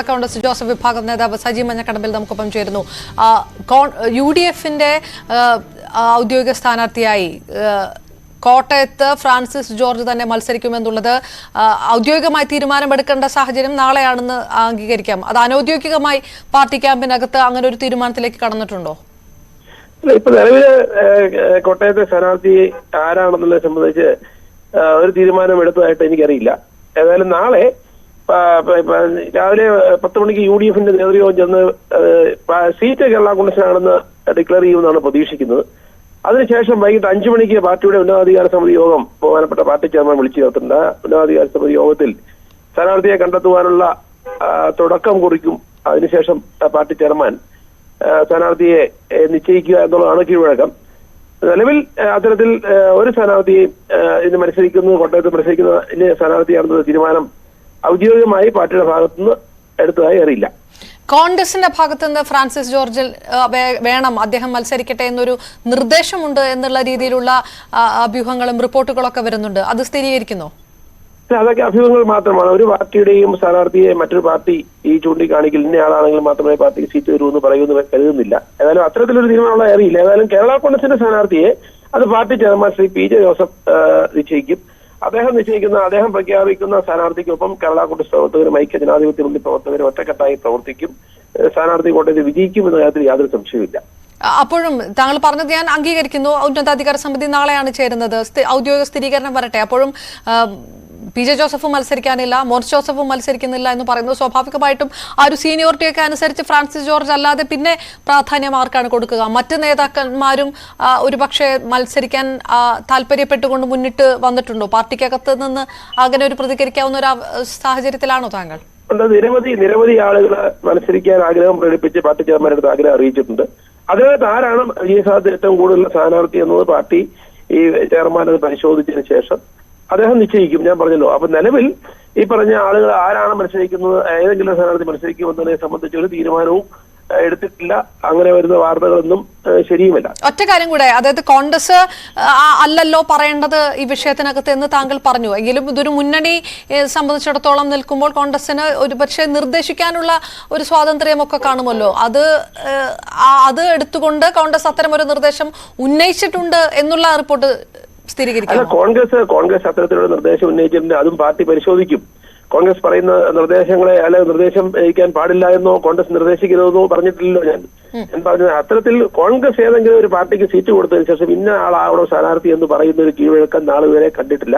കേരള കോൺഗ്രസ് ജോസഫ് വിഭാഗം നേതാവ് സജി മഞ്ഞക്കടമ്പിൽ നമുക്കൊപ്പം ചേരുന്നു. യു ഡി എഫിന്റെ ഔദ്യോഗിക സ്ഥാനാർത്ഥിയായി കോട്ടയത്ത് ഫ്രാൻസിസ് ജോർജ് തന്നെ മത്സരിക്കുമെന്നുള്ളത് ഔദ്യോഗികമായി തീരുമാനമെടുക്കേണ്ട സാഹചര്യം നാളെയാണെന്ന് അംഗീകരിക്കാം. അത് അനൌദ്യോഗികമായി പാർട്ടി ക്യാമ്പിനകത്ത് അങ്ങനെ ഒരു തീരുമാനത്തിലേക്ക് കടന്നിട്ടുണ്ടോ? ഇപ്പൊ നിലവിൽ കോട്ടയത്തെ സ്ഥാനാർത്ഥി ആരാണെന്നുള്ളത് സംബന്ധിച്ച് ഒരു തീരുമാനം എടുത്തതായിട്ട് എനിക്കറിയില്ല. ഏതായാലും നാളെ രാവിലെ പത്ത് മണിക്ക് യു ഡി എഫിന്റെ നേതൃയോഗം ചെന്ന് സീറ്റ് കേരള കോൺഗ്രസിനാണെന്ന് ഡിക്ലെയർ ചെയ്യുമെന്നാണ് പ്രതീക്ഷിക്കുന്നത്. അതിനുശേഷം വൈകിട്ട് അഞ്ചു മണിക്ക് പാർട്ടിയുടെ ഉന്നതാധികാര സമിതി യോഗം ബഹുമാനപ്പെട്ട പാർട്ടി ചെയർമാൻ വിളിച്ചു ചേർത്തിട്ടുണ്ട്. ഉന്നതാധികാര സമിതി യോഗത്തിൽ സ്ഥാനാർത്ഥിയെ കണ്ടെത്തുവാനുള്ള തുടക്കം കുറിക്കും. അതിനുശേഷം പാർട്ടി ചെയർമാൻ സ്ഥാനാർത്ഥിയെ നിശ്ചയിക്കുക എന്നുള്ളതാണ് കീഴ്വഴക്കം. നിലവിൽ അത്തരത്തിൽ ഒരു സ്ഥാനാർത്ഥിയെയും ഇന്ന് മത്സരിക്കുന്നു കോട്ടയത്ത് മത്സരിക്കുന്ന സ്ഥാനാർത്ഥിയാണെന്ന് തീരുമാനം ഔദ്യോഗികമായി പാർട്ടിയുടെ ഭാഗത്തുനിന്ന് എടുത്തതായി അറിയില്ല. കോൺഗ്രസിന്റെ ഭാഗത്ത് നിന്ന് ഫ്രാൻസിസ് ജോർജിൽ വേണം അദ്ദേഹം മത്സരിക്കട്ടെ എന്നൊരു നിർദ്ദേശമുണ്ട് എന്നുള്ള രീതിയിലുള്ള അഭ്യൂഹങ്ങളും റിപ്പോർട്ടുകളൊക്കെ വരുന്നുണ്ട്. അത് സ്ഥിരീകരിക്കുന്നു? അതൊക്കെ അഭ്യൂഹങ്ങൾ മാത്രമാണ്. ഒരു പാർട്ടിയുടെയും സ്ഥാനാർത്ഥിയെ മറ്റൊരു പാർട്ടി ഈ ചൂണ്ടിക്കാണിക്കൽ ഇന്ന ആളാണെങ്കിൽ മാത്രമേ പാർട്ടിക്ക് സീറ്റ് തരുമെന്ന് പറയുമെന്ന് കരുതുന്നില്ല. ഏതായാലും അത്തരത്തിലൊരു തീരുമാനമുള്ള അറിയില്ല ഏതായാലും കേരള കോൺഗ്രസിന്റെ സ്ഥാനാർത്ഥിയെ അത് party chairman Shri P J Joseph നിശ്ചയിക്കും. അദ്ദേഹം നിശ്ചയിക്കുന്ന അദ്ദേഹം പ്രഖ്യാപിക്കുന്ന സ്ഥാനാർത്ഥിക്കൊപ്പം കേരള കോൺഗ്രസ് പ്രവർത്തകരും ഐക്യ ജനാധിപത്യ മുന്നണി പ്രവർത്തകരും ഒറ്റക്കെട്ടായി പ്രവർത്തിക്കും. സ്ഥാനാർത്ഥി കോട്ടയത്ത് വിജയിക്കും എന്ന കാര്യത്തിൽ യാതൊരു സംശയമില്ല അപ്പോഴും താങ്കൾ പറഞ്ഞത് ഞാൻ അംഗീകരിക്കുന്നു. ഉന്നതാധികാര സമിതി നാളെയാണ് ചേരുന്നത്. ഔദ്യോഗിക സ്ഥിരീകരണം വരട്ടെ. അപ്പോഴും പി ജെ ജോസഫ് മത്സരിക്കാനില്ല മോർസ് ജോസഫും മത്സരിക്കുന്നില്ല എന്ന് പറയുന്നത് സ്വാഭാവികമായിട്ടും ആ ഒരു സീനിയോറിറ്റിയൊക്കെ അനുസരിച്ച് ഫ്രാൻസിസ് ജോർജ് അല്ലാതെ പിന്നെ പ്രാധാന്യം ആർക്കാണ് കൊടുക്കുക? മറ്റ് നേതാക്കന്മാരും ഒരുപക്ഷെ മത്സരിക്കാൻ താല്പര്യപ്പെട്ടുകൊണ്ട് മുന്നിട്ട് വന്നിട്ടുണ്ടോ? പാർട്ടിക്കകത്ത് നിന്ന് അങ്ങനെ ഒരു പ്രതികരിക്കാവുന്ന ഒരു സാഹചര്യത്തിലാണോ താങ്കൾ? നിരവധി നിരവധി ആളുകൾ മത്സരിക്കാൻ ആഗ്രഹം പ്രകടിപ്പിച്ച് പാർട്ടി ചെയർമാനടുത്ത് ആഗ്രഹം അറിയിച്ചിട്ടുണ്ട്. അതിനകത്ത് ആരാണ് വിജയസാധ്യത ഏറ്റവും കൂടുതൽ സ്ഥാനാർത്ഥി എന്നത് പാർട്ടി ഈ ചെയർമാൻ അത് പരിശോധിച്ചതിന് ശേഷം. അദ്ദേഹം നിശ്ചയിക്കും. ഞാൻ പറഞ്ഞല്ലോ. അപ്പൊ നിലവിൽ ഈ പറഞ്ഞ ആളുകൾ ആരാണ് മത്സരിക്കുന്നത് ഏതെങ്കിലും സ്ഥാനാർത്ഥി മത്സരിക്കുമെന്നതിനെ സംബന്ധിച്ച് ഒരു തീരുമാനവും എടുത്തിട്ടില്ല. അങ്ങനെ വരുന്ന വാർത്തകളൊന്നും ശരിയുമല്ല. ഒറ്റ കാര്യം കൂടെ. അതായത് കോൺഗ്രസ് അല്ലല്ലോ പറയേണ്ടത് ഈ വിഷയത്തിനകത്ത് എന്ന് താങ്കൾ പറഞ്ഞു. എങ്കിലും ഇതൊരു മുന്നണി സംബന്ധിച്ചിടത്തോളം നിൽക്കുമ്പോൾ കോൺഗ്രസിന് ഒരു പക്ഷേ നിർദ്ദേശിക്കാനുള്ള ഒരു സ്വാതന്ത്ര്യമൊക്കെ കാണുമല്ലോ. അത് അത് എടുത്തുകൊണ്ട് കോൺഗ്രസ് അത്തരം ഒരു നിർദ്ദേശം ഉന്നയിച്ചിട്ടുണ്ട് എന്നുള്ള റിപ്പോർട്ട് സ്ഥിരീകരിക്കാം. കോൺഗ്രസ് കോൺഗ്രസ് അത്തരത്തിലുള്ള നിർദ്ദേശം ഉന്നയിച്ചിട്ടുണ്ട്. അതും പാർട്ടി പരിശോധിക്കും. കോൺഗ്രസ് പറയുന്ന നിർദ്ദേശങ്ങളെ അല്ല നിർദ്ദേശം ഏൽക്കാൻ പാടില്ല എന്നോ കോൺഗ്രസ് നിർദ്ദേശിക്കരുതെന്നോ പറഞ്ഞിട്ടില്ലല്ലോ ഞാൻ. ഞാൻ പറഞ്ഞത് അത്തരത്തിൽ കോൺഗ്രസ് ഏതെങ്കിലും ഒരു പാർട്ടിക്ക് സീറ്റ് കൊടുത്തതിന് ശേഷം ഇന്ന ആളാവണം സ്ഥാനാർത്ഥി എന്ന് പറയുന്ന ഒരു കീഴ്വഴക്കം നാളെ വരെ കണ്ടിട്ടില്ല.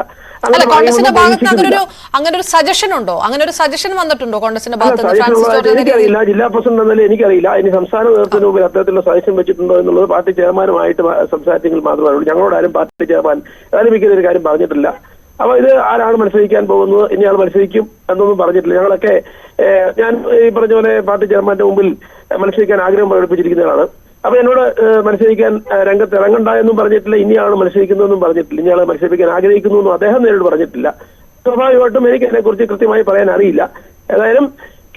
അങ്ങനെ ഒരു സജഷൻ ഉണ്ടോ? അങ്ങനെ ഒരു സജഷൻ വന്നിട്ടുണ്ടോ കോൺഗ്രസിന്റെ? എനിക്കറിയില്ല. ജില്ലാ പ്രസിഡന്റ് എന്നാലും എനിക്കറിയില്ല. ഇനി സംസ്ഥാന നേതൃത്വത്തിന് മുമ്പിൽ അത്തരത്തിലുള്ള സജഷൻ വെച്ചിട്ടുണ്ടോ എന്നുള്ളത് പാർട്ടി ചെയർമാനുമായിട്ട് സംസാരിച്ചെങ്കിൽ മാത്രമേ ഉള്ളൂ. ഞങ്ങളോടാരും പാർട്ടി ചെയർമാൻ ഏതാനും ഒരു കാര്യം പറഞ്ഞിട്ടില്ല. അപ്പൊ ഇത് ആരാണ് മത്സരിക്കാൻ പോകുന്നത്? ഇനി ആൾ മത്സരിക്കും എന്നൊന്നും പറഞ്ഞിട്ടില്ല. ഞങ്ങളൊക്കെ ഞാൻ ഈ പറഞ്ഞ പോലെ പാർട്ടി ചെയർമാന്റെ മുമ്പിൽ മത്സരിക്കാൻ ആഗ്രഹം പ്രകടിപ്പിച്ചിരിക്കുന്നതാണ്. അപ്പൊ എന്നോട് മത്സരിക്കാൻ രംഗത്ത് ഇറങ്ങണ്ട എന്നും പറഞ്ഞിട്ടില്ല. ഇനിയാണ് മത്സരിക്കുന്നതെന്നും പറഞ്ഞിട്ടില്ല. ഇനിയാളെ മത്സരിപ്പിക്കാൻ ആഗ്രഹിക്കുന്നു എന്നും അദ്ദേഹം നേരിട്ട് പറഞ്ഞിട്ടില്ല. സ്വാഭാവികമായിട്ടും എനിക്ക് അതിനെക്കുറിച്ച് കൃത്യമായി പറയാൻ അറിയില്ല. ഏതായാലും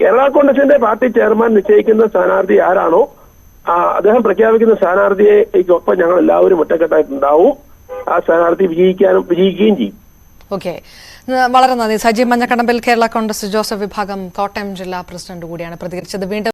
കേരള കോൺഗ്രസിന്റെ പാർട്ടി ചെയർമാൻ നിശ്ചയിക്കുന്ന സ്ഥാനാർത്ഥി ആരാണോ അദ്ദേഹം പ്രഖ്യാപിക്കുന്ന സ്ഥാനാർത്ഥിയെ ഒപ്പം ഞങ്ങൾ എല്ലാവരും ഒറ്റക്കെട്ടായിട്ടുണ്ടാവും. ആ സ്ഥാനാർത്ഥി വിജയിക്കാനും വിജയിക്കുകയും ചെയ്യും. ഓക്കെ വളരെ നന്ദി. സജീവ് മഞ്ഞക്കടമ്പിൽ കേരള കോൺഗ്രസ് ജോസഫ് വിഭാഗം കോട്ടയം ജില്ലാ പ്രസിഡന്റ് കൂടിയാണ് പ്രതികരിച്ചത്. വീണ്ടും